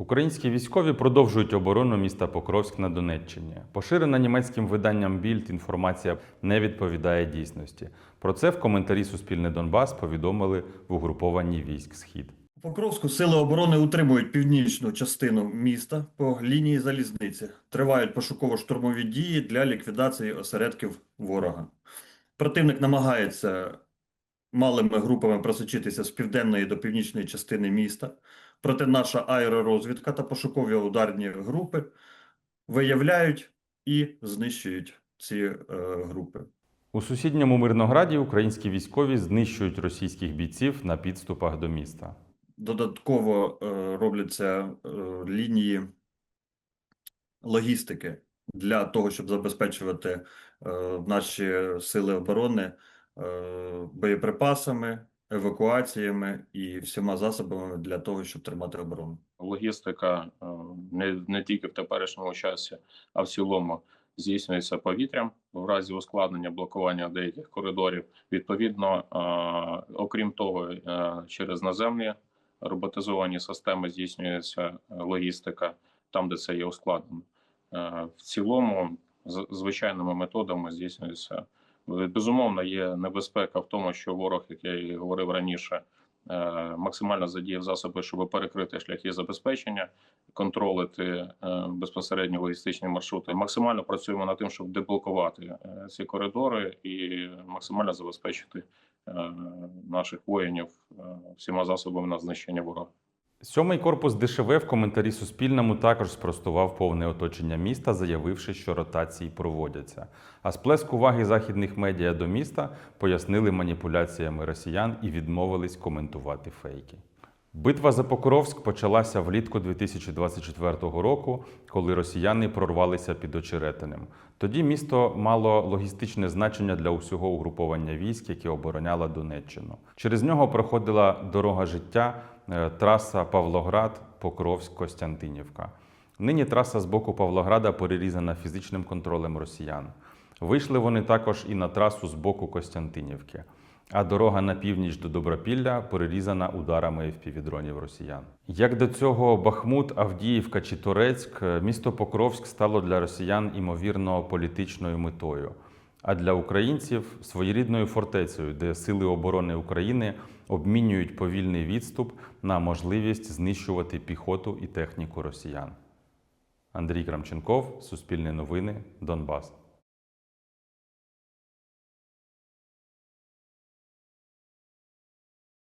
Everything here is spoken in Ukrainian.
Українські військові продовжують оборону міста Покровськ на Донеччині. Поширена німецьким виданням Більд інформація не відповідає дійсності. Про це в коментарі Суспільне Донбас повідомили в угрупованні військ Схід. У Покровську сили оборони утримують північну частину міста по лінії залізниці. Тривають пошуково-штурмові дії для ліквідації осередків ворога. Противник намагається малими групами просочитися з південної до північної частини міста. Проте наша аеророзвідка та пошукові ударні групи виявляють і знищують ці е, групи. У сусідньому Мирнограді українські військові знищують російських бійців на підступах до міста. Додатково е, робляться е, лінії логістики для того, щоб забезпечувати е, наші сили оборони е, боєприпасами, евакуаціями і всіма засобами для того, щоб тримати оборону. логістика е, не, не тільки в теперішньому часі, а в цілому здійснюється повітрям в разі ускладнення блокування деяких коридорів. Відповідно, е, окрім того, е, через наземні роботизовані системи здійснюється логістика там, де це є ускладнено. В цілому, звичайними методами здійснюється. Безумовно, є небезпека в тому, що ворог, як я і говорив раніше, е, максимально задіяв засоби, щоб перекрити шляхи забезпечення, контролити е, безпосередньо логістичні маршрути. Максимально працюємо над тим, щоб деблокувати е, ці коридори і максимально забезпечити е, наших воїнів е, всіма засобами на знищення ворога. Сьомий корпус ДШВ в коментарі Суспільному також спростував повне оточення міста, заявивши, що ротації проводяться. А сплеск уваги західних медіа до міста пояснили маніпуляціями росіян і відмовились коментувати фейки. Битва за Покровськ почалася влітку 2024 року, коли росіяни прорвалися під очеретинем. Тоді місто мало логістичне значення для усього угруповання військ, яке обороняло Донеччину. Через нього проходила дорога життя, е, траса Павлоград, Покровськ, Костянтинівка. Нині траса з боку Павлограда перерізана фізичним контролем росіян. Вийшли вони також і на трасу з боку Костянтинівки. А дорога на північ до Добропілля перерізана ударами FPV-дронів росіян. Як до цього Бахмут, Авдіївка чи Торецьк, е, місто Покровськ стало для росіян імовірно політичною метою, а для українців своєрідною фортецею, де сили оборони України обмінюють повільний відступ на можливість знищувати піхоту і техніку росіян. Андрій Крамченков, Суспільне новини, Донбас.